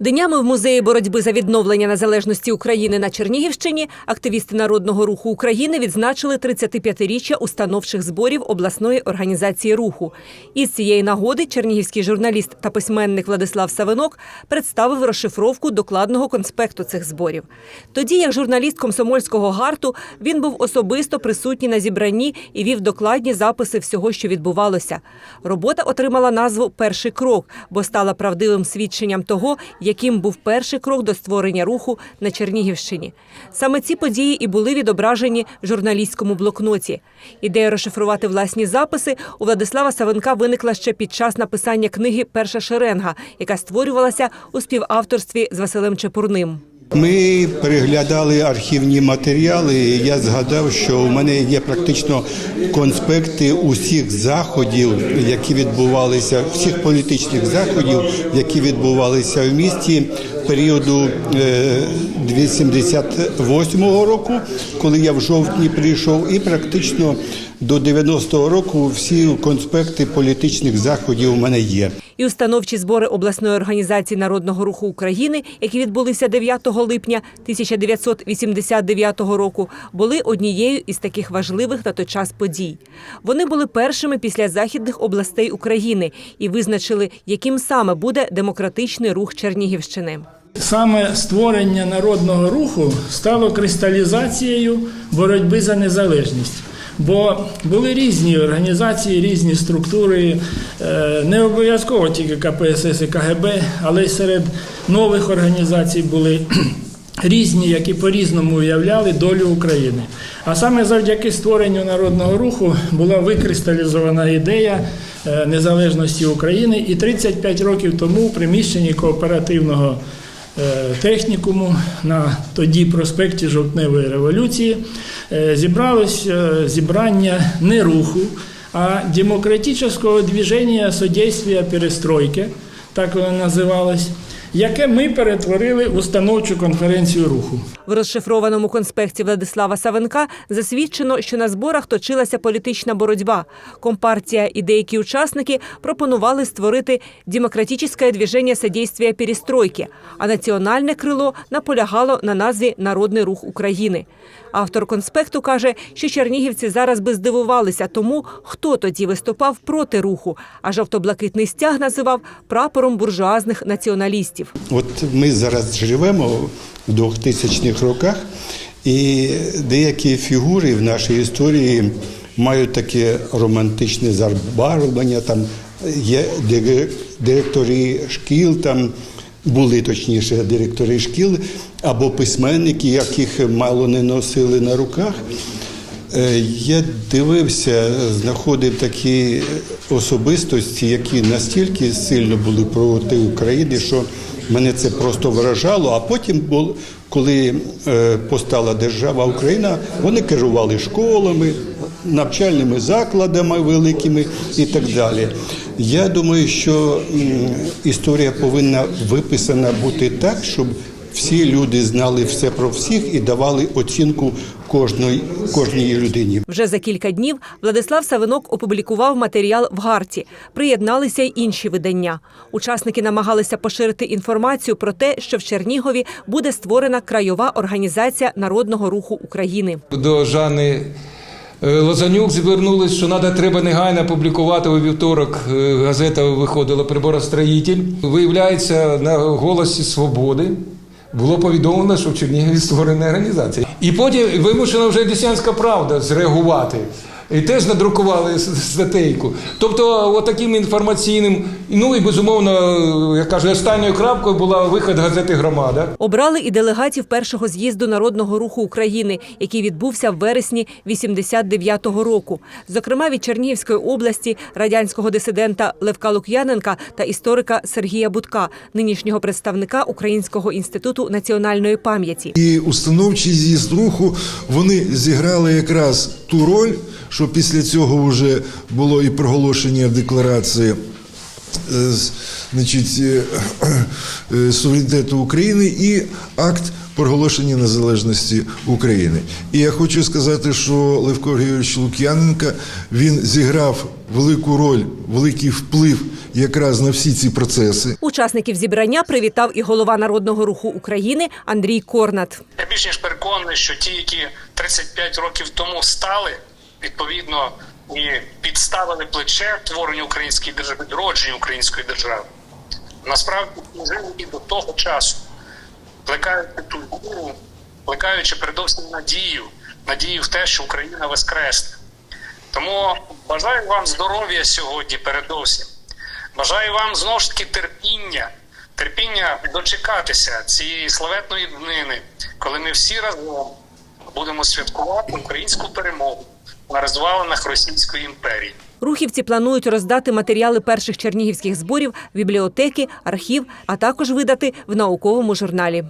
Днями в музеї боротьби за відновлення незалежності України на Чернігівщині активісти Народного руху України відзначили 35-річчя установчих зборів обласної організації руху. Із цієї нагоди чернігівський журналіст та письменник Владислав Савинок представив розшифровку докладного конспекту цих зборів. Тоді, як журналіст комсомольського гарту, він був особисто присутній на зібранні і вів докладні записи всього, що відбувалося. Робота отримала назву Перший крок, бо стала правдивим свідченням того, яким був перший крок до створення руху на Чернігівщині. Саме ці події і були відображені в журналістському блокноті. Ідея розшифрувати власні записи у Владислава Савенка виникла ще під час написання книги Перша шеренга, яка створювалася у співавторстві з Василем Чепурним. Ми переглядали архівні матеріали. і Я згадав, що у мене є практично конспекти усіх заходів, які відбувалися, всіх політичних заходів, які відбувалися в місті періоду е, 88-го року, коли я в жовтні прийшов, і практично до 90-го року всі конспекти політичних заходів у мене є. І установчі збори обласної організації Народного руху України, які відбулися 9 липня 1989 року, були однією із таких важливих на той час подій. Вони були першими після західних областей України і визначили, яким саме буде демократичний рух Чернігівщини. Саме створення народного руху стало кристалізацією боротьби за незалежність. Бо були різні організації, різні структури, е, не обов'язково тільки КПСС і КГБ, але й серед нових організацій були різні, які по-різному уявляли долю України. А саме завдяки створенню народного руху була викристалізована ідея е, незалежності України, і 35 років тому в приміщенні кооперативного е, технікуму на тоді проспекті Жовтневої революції зібралось е, зібрання не руху, а демократичного движення содействия перестройки, так воно називалось, яке ми перетворили в установчу конференцію руху. В розшифрованому конспекті Владислава Савенка засвідчено, що на зборах точилася політична боротьба. Компартія і деякі учасники пропонували створити демократичне движення содействия перестройки, а національне крило наполягало на назві Народний рух України. Автор конспекту каже, що чернігівці зараз би здивувалися тому, хто тоді виступав проти руху, а жовто-блакитний стяг називав прапором буржуазних націоналістів. От ми зараз живемо 2000-х роках, і деякі фігури в нашій історії мають таке романтичне забарвлення. Там є дире- директори шкіл, там були точніше директори шкіл або письменники, яких мало не носили на руках. Е, Я дивився, знаходив такі особистості, які настільки сильно були проти України, що мене це просто вражало. А потім, коли е, постала держава Україна, вони керували школами, навчальними закладами великими і так далі. Я думаю, що історія повинна виписана бути так, щоб всі люди знали все про всіх і давали оцінку кожної, кожній людині. Вже за кілька днів Владислав Савинок опублікував матеріал в Гарті. Приєдналися й інші видання. Учасники намагалися поширити інформацію про те, що в Чернігові буде створена краєва організація Народного руху України. До Жанни е, Лозанюк звернулись, що надо, треба негайно публікувати у вівторок. е, Газета виходила «Приборостроїтель». Виявляється, на голосі свободи було повідомлено, що в Чернігові створена організація. І потім вимушена вже Десянська правда зреагувати. І теж надрукували статейку. Тобто, отаким інформаційним, ну і безумовно, як кажу, останньою крапкою була вихід газети Громада. Обрали і делегатів першого з'їзду Народного руху України, який відбувся в вересні 89-го року. Зокрема, від Чернігівської області радянського дисидента Левка Лук'яненка та історика Сергія Будка, нинішнього представника Українського інституту національної пам'яті. І установчий з'їзд руху вони зіграли якраз ту роль, що після цього вже було і проголошення в декларації значить, е, е, суверенітету України і акт проголошення незалежності України. І я хочу сказати, що Левко Григорович Лук'яненко він зіграв велику роль, великий вплив якраз на всі ці процеси. Учасників зібрання привітав і голова Народного руху України Андрій Корнат. Я більш ніж переконаний, що ті, які 35 років тому стали, відповідно і підставили плече творенню української держави, відродженню української держави, насправді служили і до того часу, плекаючи ту віру, плекаючи передовсім надію, надію в те, що Україна воскресне. Тому бажаю вам здоров'я сьогодні передовсім. Бажаю вам знову ж таки терпіння, терпіння дочекатися цієї славетної днини, коли ми всі разом будемо святкувати українську перемогу на розвалинах Російської імперії. Рухівці планують роздати матеріали перших чернігівських зборів, в бібліотеки, архів, а також видати в науковому журналі.